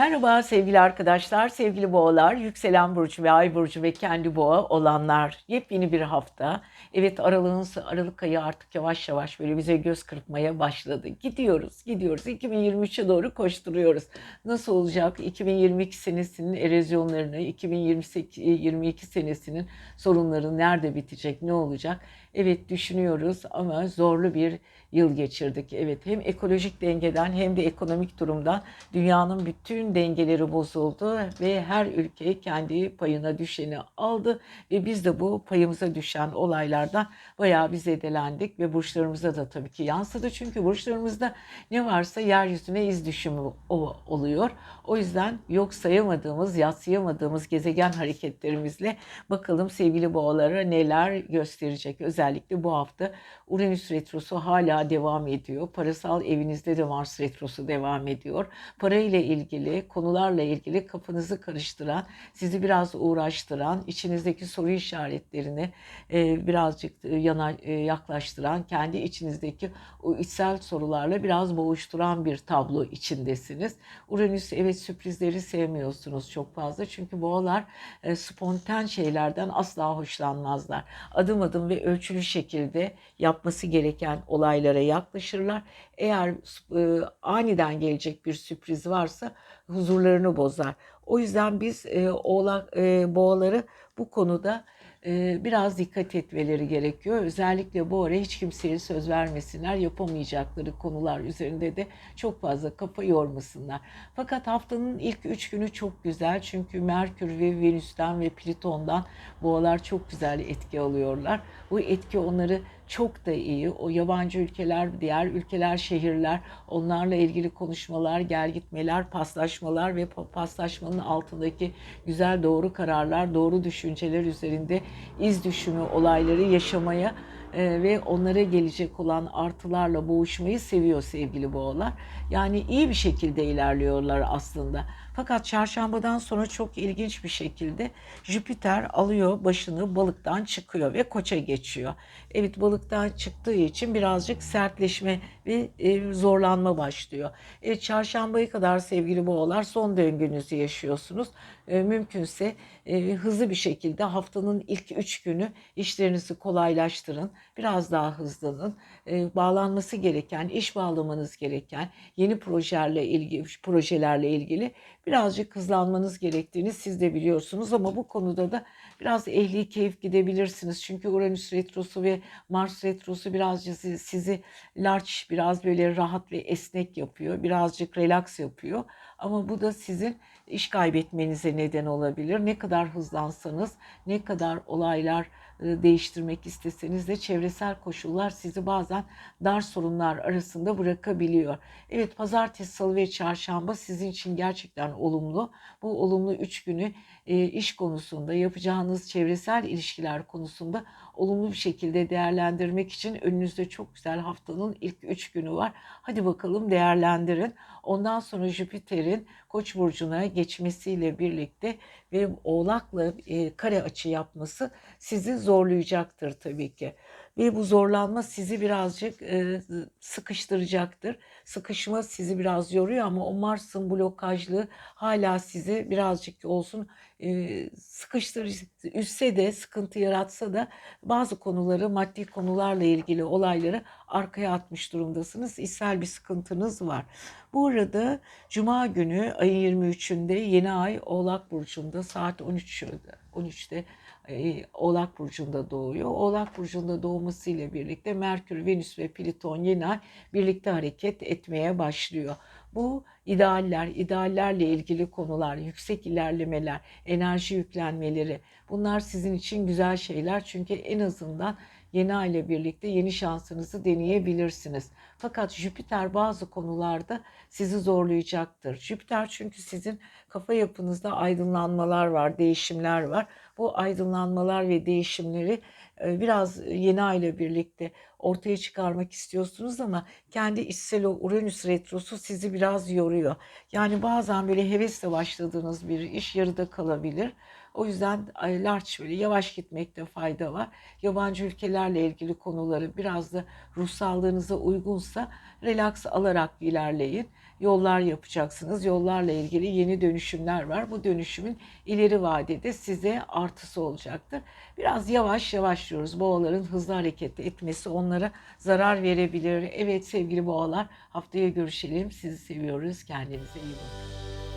Merhaba sevgili arkadaşlar, sevgili boğalar, yükselen burcu ve ay burcu ve kendi boğa olanlar. Yepyeni bir hafta. Evet aralığın Aralık ayı artık yavaş yavaş böyle bize göz kırpmaya başladı. Gidiyoruz, gidiyoruz. 2023'e doğru koşturuyoruz. Nasıl olacak? 2022 senesinin erozyonlarını, 2022 senesinin sorunları nerede bitecek, ne olacak? Evet düşünüyoruz ama zorlu bir yıl geçirdik. Evet hem ekolojik dengeden hem de ekonomik durumdan dünyanın bütün dengeleri bozuldu ve her ülke kendi payına düşeni aldı ve biz de bu payımıza düşen olaylardan bayağı bir zedelendik ve burçlarımıza da tabii ki yansıdı. Çünkü burçlarımızda ne varsa yeryüzüne iz düşümü oluyor. O yüzden yok sayamadığımız, yatsıyamadığımız gezegen hareketlerimizle bakalım sevgili boğalara neler gösterecek. Özellikle bu hafta Uranüs retrosu hala devam ediyor. Parasal evinizde de Mars retrosu devam ediyor. Para ile ilgili, konularla ilgili kafanızı karıştıran, sizi biraz uğraştıran, içinizdeki soru işaretlerini e, birazcık yana e, yaklaştıran, kendi içinizdeki o içsel sorularla biraz boğuşturan bir tablo içindesiniz. Uranüs evet sürprizleri sevmiyorsunuz çok fazla. Çünkü boğalar e, spontan şeylerden asla hoşlanmazlar. Adım adım ve ölçülü şekilde yapması gereken olaylara yaklaşırlar. Eğer e, aniden gelecek bir sürpriz varsa huzurlarını bozar. O yüzden biz e, oğlak e, boğaları bu konuda biraz dikkat etmeleri gerekiyor. Özellikle bu ara hiç kimseye söz vermesinler, yapamayacakları konular üzerinde de çok fazla kafa yormasınlar. Fakat haftanın ilk üç günü çok güzel çünkü Merkür ve Venüs'ten ve Plüton'dan boğalar çok güzel etki alıyorlar. Bu etki onları çok da iyi. O yabancı ülkeler, diğer ülkeler, şehirler, onlarla ilgili konuşmalar, gel gitmeler, paslaşmalar ve paslaşmanın altındaki güzel doğru kararlar, doğru düşünceler üzerinde iz düşümü olayları yaşamaya e, ve onlara gelecek olan artılarla boğuşmayı seviyor sevgili boğalar. Yani iyi bir şekilde ilerliyorlar aslında. Fakat çarşambadan sonra çok ilginç bir şekilde Jüpiter alıyor başını balıktan çıkıyor ve koça geçiyor. Evet balıktan çıktığı için birazcık sertleşme ve e, zorlanma başlıyor. Evet çarşambaya kadar sevgili boğalar son döngünüzü yaşıyorsunuz. E, mümkünse e, hızlı bir şekilde haftanın ilk üç günü işlerinizi kolaylaştırın. Biraz daha hızlanın. E, bağlanması gereken, iş bağlamanız gereken yeni projelerle ilgili projelerle ilgili birazcık hızlanmanız gerektiğini siz de biliyorsunuz ama bu konuda da biraz ehli keyif gidebilirsiniz. Çünkü Uranüs retrosu ve Mars retrosu birazcık sizi large, biraz böyle rahat ve esnek yapıyor. Birazcık relax yapıyor. Ama bu da sizin iş kaybetmenize neden olabilir. Ne kadar hızlansanız, ne kadar olaylar e, değiştirmek isteseniz de çevresel koşullar sizi bazen dar sorunlar arasında bırakabiliyor. Evet pazartesi, salı ve çarşamba sizin için gerçekten olumlu. Bu olumlu üç günü e, iş konusunda yapacağınız çevresel ilişkiler konusunda olumlu bir şekilde değerlendirmek için önünüzde çok güzel haftanın ilk üç günü var. Hadi bakalım değerlendirin. Ondan sonra Jüpiter'in Koç burcuna geçmesiyle birlikte ve Oğlak'la e, kare açı yapması sizi zorlayacaktır tabii ki. Ve bu zorlanma sizi birazcık e, sıkıştıracaktır. Sıkışma sizi biraz yoruyor ama o Mars'ın blokajlığı hala sizi birazcık olsun e, sıkıştırıcı, üstse de sıkıntı yaratsa da bazı konuları, maddi konularla ilgili olayları arkaya atmış durumdasınız. İçsel bir sıkıntınız var. Bu arada Cuma günü ayın 23'ünde yeni ay Oğlak Burcu'nda saat 13 13'te e, Oğlak Burcu'nda doğuyor. Oğlak Burcu'nda doğmasıyla birlikte Merkür, Venüs ve Plüton yeni ay birlikte hareket etmeye başlıyor. Bu idealler, ideallerle ilgili konular, yüksek ilerlemeler, enerji yüklenmeleri bunlar sizin için güzel şeyler. Çünkü en azından yeni ay ile birlikte yeni şansınızı deneyebilirsiniz. Fakat Jüpiter bazı konularda sizi zorlayacaktır. Jüpiter çünkü sizin kafa yapınızda aydınlanmalar var, değişimler var. Bu aydınlanmalar ve değişimleri e, biraz yeni ay birlikte ortaya çıkarmak istiyorsunuz ama kendi içsel o Uranüs retrosu sizi biraz yoruyor. Yani bazen böyle hevesle başladığınız bir iş yarıda kalabilir. O yüzden large böyle yavaş gitmekte fayda var. Yabancı ülkelerle ilgili konuları biraz da ruh sağlığınıza uygunsa relax alarak ilerleyin. Yollar yapacaksınız. Yollarla ilgili yeni dönüşümler var. Bu dönüşümün ileri vadede size artısı olacaktır. Biraz yavaş yavaş diyoruz. Boğaların hızlı hareket etmesi onlara zarar verebilir. Evet sevgili boğalar haftaya görüşelim. Sizi seviyoruz. Kendinize iyi bakın.